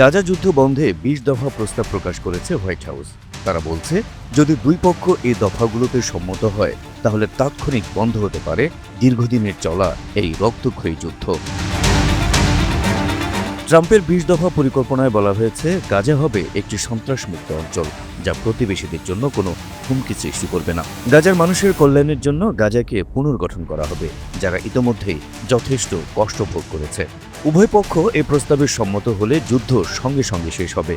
গাজা যুদ্ধ বন্ধে বিশ দফা প্রস্তাব প্রকাশ করেছে হোয়াইট হাউস। তারা বলছে, যদি দুই পক্ষ এই দফাগুলোতে সম্মত হয়, তাহলে তাৎক্ষণিক বন্ধ হতে পারে দীর্ঘদিনের চলা এই রক্তক্ষয়ী যুদ্ধ। ট্রাম্পের বিশ দফা পরিকল্পনায় বলা হয়েছে, গাজা হবে একটি সন্ত্রাসমুক্ত অঞ্চল, যা প্রতিবেশীদের জন্য কোনো হুমকি সৃষ্টি করবে না। গাজার মানুষের কল্যাণের জন্য গাজাকে পুনর্গঠন করা হবে, যারা ইতোমধ্যেই যথেষ্ট কষ্ট ভোগ করেছে। উভয় পক্ষ এ প্রস্তাবে সম্মত হলে যুদ্ধ সঙ্গে সঙ্গে শেষ হবে।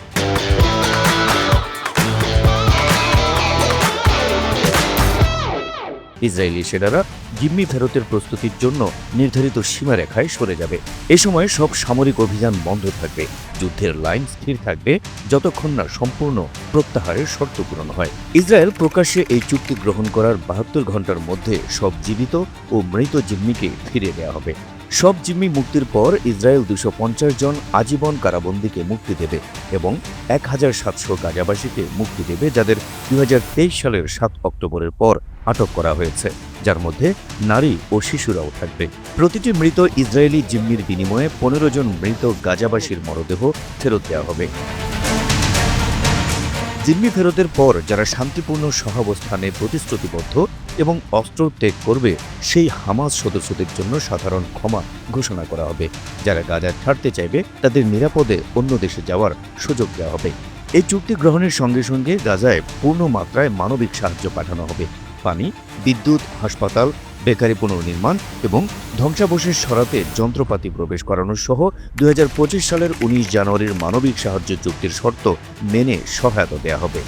ইসরায়েলি সেনারা জিম্মি ফেরতের প্রস্তুতির জন্য নির্ধারিত সীমারেখায় সরে যাবে। এ সময় সব সামরিক অভিযান বন্ধ থাকবে। যুদ্ধের লাইন স্থির থাকবে যতক্ষণ না সম্পূর্ণ প্রত্যাহারের শর্ত পূরণ হয়। ইসরায়েল প্রকাশ্যে এই চুক্তি গ্রহণ করার বাহাত্তর ঘণ্টার মধ্যে সব জীবিত ও মৃত জিম্মিকে ফিরে দেওয়া হবে। সব জিম্মি মুক্তির পর ইসরায়েল দুশো জন আজীবন কারাবন্দীকে মুক্তি দেবে এবং এক হাজার সাতশো গাজাবাসীকে মুক্তি দেবে যাদের দুই হাজার তেইশ সালের সাত অক্টোবরের পর আটক করা হয়েছে, যার মধ্যে নারী ও শিশুরাও থাকবে। প্রতিটি মৃত ইসরায়েলি জিম্মির বিনিময়ে পনেরো জন মৃত গাজাবাসীর মরদেহ ফেরত দেওয়া হবে। জিম্মি ফেরতের পর যারা শান্তিপূর্ণ সহাবস্থানে প্রতিশ্রুতিবদ্ধ এবং অস্ত্র ত্যাগ করবে, সেই হামাজ সদস্যদের জন্য সাধারণ ক্ষমা ঘোষণা করা হবে। যারা গাজা ছাড়তে চাইবে, তাদের নিরাপদে অন্য দেশে যাওয়ার সুযোগ দেওয়া হবে। এই চুক্তি গ্রহণের সঙ্গে সঙ্গে গাজায় পূর্ণ মাত্রায় মানবিক সাহায্য পাঠানো হবে। পানি, বিদ্যুৎ, হাসপাতাল, বেকারি পুনর্নির্মাণ এবং ধ্বংসাবশেষ সরাতে যন্ত্রপাতি প্রবেশ করানো সহ দু হাজার পঁচিশ সালের উনিশ জানুয়ারির মানবিক সাহায্য চুক্তির শর্ত মেনে সহায়তা দেওয়া হবে।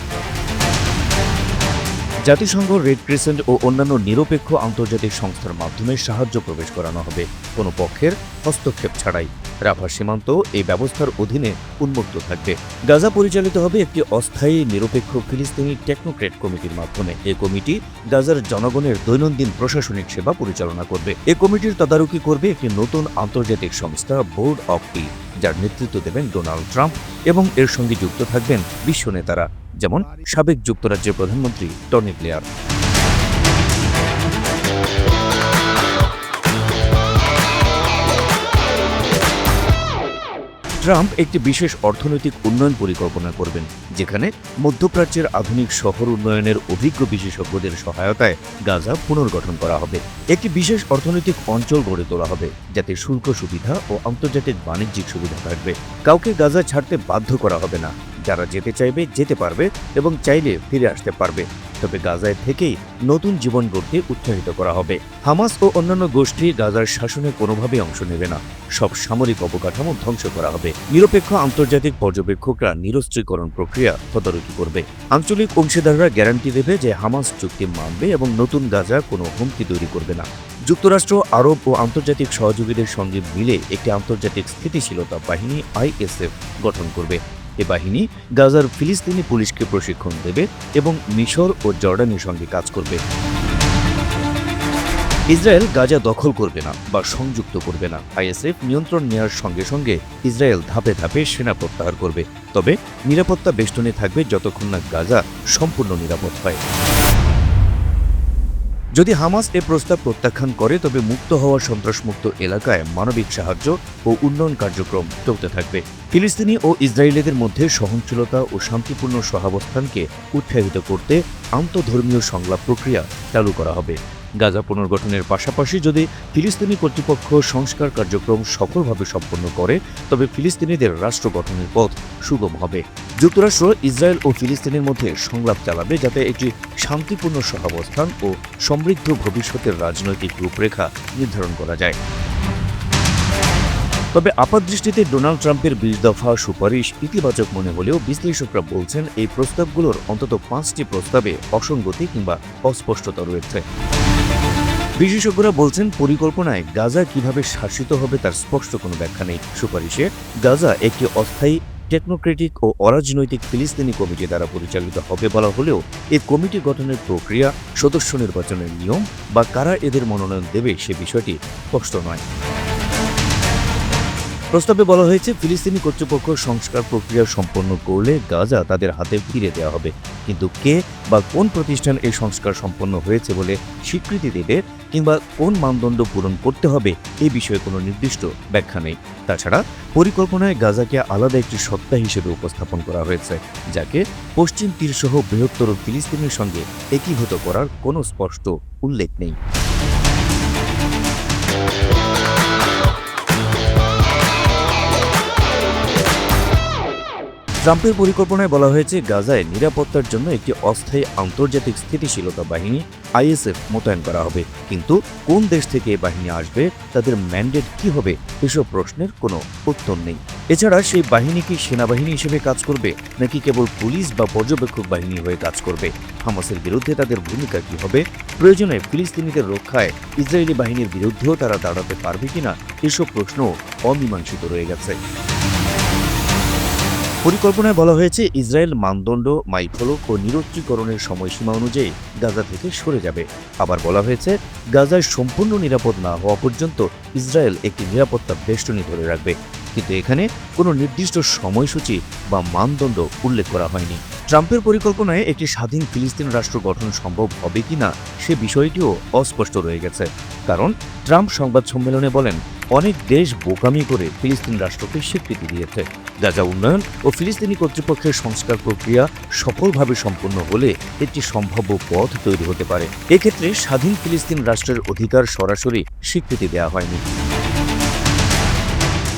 জাতিসংঘ রেড ক্রিসেন্ট ও অন্যান্য নিরপেক্ষ আন্তর্জাতিক সংস্থার মাধ্যমে সাহায্য প্রবেশ করানো হবে। কোনো পক্ষের হস্তক্ষেপ ছাড়াই। রাফা সীমান্ত এই ব্যবস্থার অধীনে উন্মুক্ত থাকবে। গাজা পরিচালিত হবে একটি অস্থায়ী, নিরপেক্ষ ফিলিস্তিনি টেকনোক্রেট কমিটির মাধ্যমে। এই কমিটি গাজার জনগণের দৈনন্দিন প্রশাসনিক সেবা পরিচালনা করবে। এ কমিটির তদারকি করবে একটি নতুন আন্তর্জাতিক সংস্থা বোর্ড অব পি যার নেতৃত্ব দেবেন ডোনাল্ড ট্রাম্প এবং এর সঙ্গে যুক্ত থাকবেন বিশ্ব নেতারা, যেমন সাবেক যুক্তরাজ্যের প্রধানমন্ত্রী টনি ব্লেয়ার। ট্রাম্প একটি বিশেষ অর্থনৈতিক উন্নয়ন পরিকল্পনা করবেন, যেখানে মধ্যপ্রাচ্যের আধুনিক শহর উন্নয়নের অভিজ্ঞ বিশেষজ্ঞদের সহায়তায় গাজা পুনর্গঠন করা হবে। একটি বিশেষ অর্থনৈতিক অঞ্চল গড়ে তোলা হবে, যাতে শুল্ক সুবিধা ও আন্তর্জাতিক বাণিজ্যিক সুবিধা থাকবে। কাউকে গাজা ছাড়তে বাধ্য করা হবে না। যারা যেতে চাইবে, যেতে পারবে এবং চাইলে ফিরে আসতে পারবে। তবে গাজায় থেকেই নতুন জীবন গড়তে উৎসাহিত করা হবে। হামাস ও অন্যান্য গোষ্ঠী গাজার শাসনে কোনোভাবেই অংশ নেবে না। সব সামরিক অবকাঠামো ধ্বংস করা হবে। নিরপেক্ষ আন্তর্জাতিক পর্যবেক্ষকরা নিরস্ত্রীকরণ প্রক্রিয়া তদারকি করবে। আঞ্চলিক অংশীদাররা গ্যারান্টি দেবে যে হামাস চুক্তি মানবে এবং নতুন গাজা কোনো হুমকি তৈরি করবে না। যুক্তরাষ্ট্র, আরব ও আন্তর্জাতিক সহযোগীদের সঙ্গে মিলে একটি আন্তর্জাতিক স্থিতিশীলতা বাহিনী আইএসএফ গঠন করবে। এ বাহিনী গাজার ফিলিস্তিনি পুলিশকে প্রশিক্ষণ দেবে এবং মিশর ও জর্ডানের সঙ্গে কাজ করবে। ইসরায়েল গাজা দখল করবে না বা সংযুক্ত করবে না। আইএসএফ নিয়ন্ত্রণ নেওয়ার সঙ্গে সঙ্গে ইসরায়েল ধাপে ধাপে সেনা প্রত্যাহার করবে। তবে নিরাপত্তা বেষ্টনে থাকবে যতক্ষণ না গাজা সম্পূর্ণ নিরাপদ হয় যদি হামাস এ প্রস্তাব প্রত্যাখ্যান করে, তবে মুক্ত হওয়া সন্ত্রাসমুক্ত এলাকায় মানবিক সাহায্য ও উন্নয়ন কার্যক্রম চলতে থাকবে। ফিলিস্তিনি ও ইসরায়েলিদের মধ্যে সহনশীলতা ও শান্তিপূর্ণ সহাবস্থানকে উৎসাহিত করতে আন্তধর্মীয় সংলাপ প্রক্রিয়া চালু করা হবে। গাজা পুনর্গঠনের পাশাপাশি যদি ফিলিস্তিনি কর্তৃপক্ষ সংস্কার কার্যক্রম সফলভাবে সম্পন্ন করে, তবে ফিলিস্তিনিদের রাষ্ট্র গঠনের পথ সুগম হবে। যুক্তরাষ্ট্র, ইসরায়েল ও ফিলিস্তিনের মধ্যে সংলাপ চালাবে যাতে একটি শান্তিপূর্ণ সহাবস্থান ও সমৃদ্ধ ভবিষ্যতের রাজনৈতিক রূপরেখা নির্ধারণ করা যায়। তবে আপাতদৃষ্টিতে ডোনাল্ড ট্রাম্পের বিশ দফা সুপারিশ ইতিবাচক মনে হলেও বিশ্লেষকরা বলছেন এই প্রস্তাবগুলোর অন্তত পাঁচটি প্রস্তাবে অসঙ্গতি কিংবা অস্পষ্টতা রয়েছে। বিশেষজ্ঞরা বলছেন পরিকল্পনায় গাজা কীভাবে শাসিত হবে তার স্পষ্ট কোনো ব্যাখ্যা নেই। সুপারিশে গাজা একটি অস্থায়ী টেকনোক্রেটিক ও অরাজনৈতিক ফিলিস্তিনি কমিটি দ্বারা পরিচালিত হবে বলা হলেও এই কমিটি গঠনের প্রক্রিয়া, সদস্য নির্বাচনের নিয়ম বা কারা এদের মনোনয়ন দেবে সে বিষয়টি স্পষ্ট নয়। প্রস্তাবে বলা হয়েছে, ফিলিস্তিনি কর্তৃপক্ষ সংস্কার প্রক্রিয়া সম্পন্ন করলে গাজা তাদের হাতে ফিরে দেওয়া হবে। কিন্তু কে বা কোন প্রতিষ্ঠান এই সংস্কার সম্পন্ন হয়েছে বলে স্বীকৃতি দেবে কিংবা কোন মানদণ্ড পূরণ করতে হবে, এ বিষয়ে কোনো নির্দিষ্ট ব্যাখ্যা নেই। তাছাড়া, পরিকল্পনায় গাজাকে আলাদা একটি সত্তা হিসেবে উপস্থাপন করা হয়েছে, যাকে পশ্চিম তীরসহ বৃহত্তর ফিলিস্তিনের সঙ্গে একীভূত করার কোনো স্পষ্ট উল্লেখ নেই। ট্রাম্পের পরিকল্পনায় বলা হয়েছে, গাজায় নিরাপত্তার জন্য একটি অস্থায়ী আন্তর্জাতিক স্থিতিশীলতা বাহিনী আইএসএফ মোতায়েন করা হবে। কিন্তু কোন দেশ থেকে এই বাহিনী আসবে, তাদের ম্যান্ডেট কি হবে, এসব প্রশ্নের কোনো উত্তর নেই। এছাড়া সেই বাহিনী কি সেনাবাহিনী হিসেবে কাজ করবে, নাকি কেবল পুলিশ বা পর্যবেক্ষক বাহিনী হয়ে কাজ করবে? হামাসের বিরুদ্ধে তাদের ভূমিকা কি হবে? প্রয়োজনে ফিলিস্তিনিদের রক্ষায় ইসরায়েলি বাহিনীর বিরুদ্ধেও তারা দাঁড়াতে পারবে কিনা, এসব প্রশ্ন অমীমাংসিত রয়ে গেছে। পরিকল্পনায় বলা হয়েছে, ইসরায়েল মানদণ্ড মাইফলক ও নিরস্ত্রীকরণের সময়সীমা অনুযায়ী গাজা থেকে সরে যাবে। আবার বলা হয়েছে, গাজায় সম্পূর্ণ নিরাপদ না হওয়া পর্যন্ত ইসরায়েল একটি নিরাপত্তা বেষ্টনী ধরে রাখবে। কিন্তু এখানে কোনো নির্দিষ্ট সময়সূচি বা মানদণ্ড উল্লেখ করা হয়নি। ট্রাম্পের পরিকল্পনায় একটি স্বাধীন ফিলিস্তিন রাষ্ট্র গঠন সম্ভব হবে কিনা সে বিষয়টিও অস্পষ্ট রয়ে গেছে। কারণ, ট্রাম্প সংবাদ সম্মেলনে বলেন, অনেক দেশ বোকামি করে ফিলিস্তিন রাষ্ট্রকে স্বীকৃতি দিয়েছে। গাজা উন্নয়ন ও ফিলিস্তিনি কর্তৃপক্ষের সংস্কার প্রক্রিয়া সফলভাবে সম্পন্ন হলে একটি সম্ভাব্য পথ তৈরি হতে পারে। এক্ষেত্রে স্বাধীন ফিলিস্তিন রাষ্ট্রের অধিকার সরাসরি স্বীকৃতি দেওয়া হয়নি।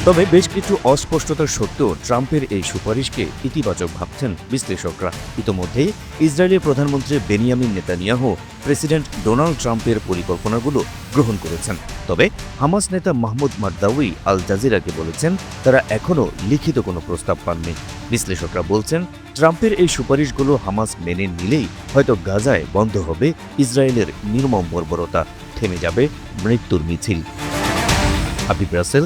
তবে বেশ কিছু অস্পষ্টতার সত্ত্বেও ট্রাম্পের এই সুপারিশকে ইতিবাচক ভাবছেন বিশ্লেষকরা। ইতোমধ্যেই ইসরায়েলের প্রধানমন্ত্রী বেনিয়ামিন নেতানিয়াহু প্রেসিডেন্ট ডোনাল্ড ট্রাম্পের পরিকল্পনাগুলো গ্রহণ করেছেন। তবে হামাস নেতা মাহমুদ মার্দাউই আল জাজিরাকে বলেছেন, তারা এখনও লিখিত কোনো প্রস্তাব পাননি। বিশ্লেষকরা বলছেন, ট্রাম্পের এই সুপারিশগুলো হামাস মেনে নিলেই হয়তো গাজায় বন্ধ হবে ইসরায়েলের নির্মম বর্বরতা, থেমে যাবে মৃত্যুর মিছিল। Abib Rasel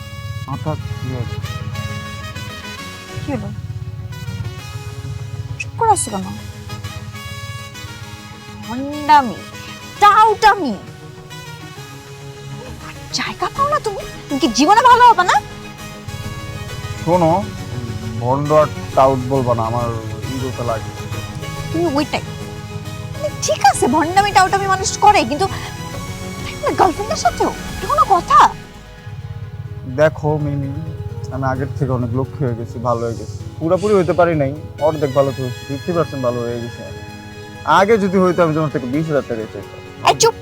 কি আছে? কি হলো? চুপ করে আসছো কেন? ভণ্ডামি টাউটামি জায়গা পাও না তুমি? তুমি কি জীবনে ভালো হবে না? শোনো ভন্ড আর টাউট বলবা না আমার ইগোতে লাগে তুমি ওইটাই। মানে ঠিক আছে ভণ্ডামি টাউটামি মানুষ করে কিন্তু গার্লফ্রেন্ডের সাথেও এটা কোনো কথা। দেখো মিমি আমি আগের থেকে অনেক লক্ষ্য হয়ে গেছি ভালো হয়ে গেছি। পুরোপুরি হইতে পারি নাই অর্ধেক ভালো তো হয়েছি ফিফটি পার্সেন্ট ভালো হয়ে গেছে। আগে যদি হইতো আমি তোমার থেকে বিশ হাজার টাকা চাইতাম। এই চুপ।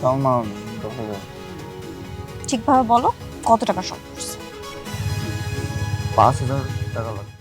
তাও না দশ হাজার ঠিকভাবে বলো কত টাকা শর্ট পাঁচ হাজার টাকা লাগবে।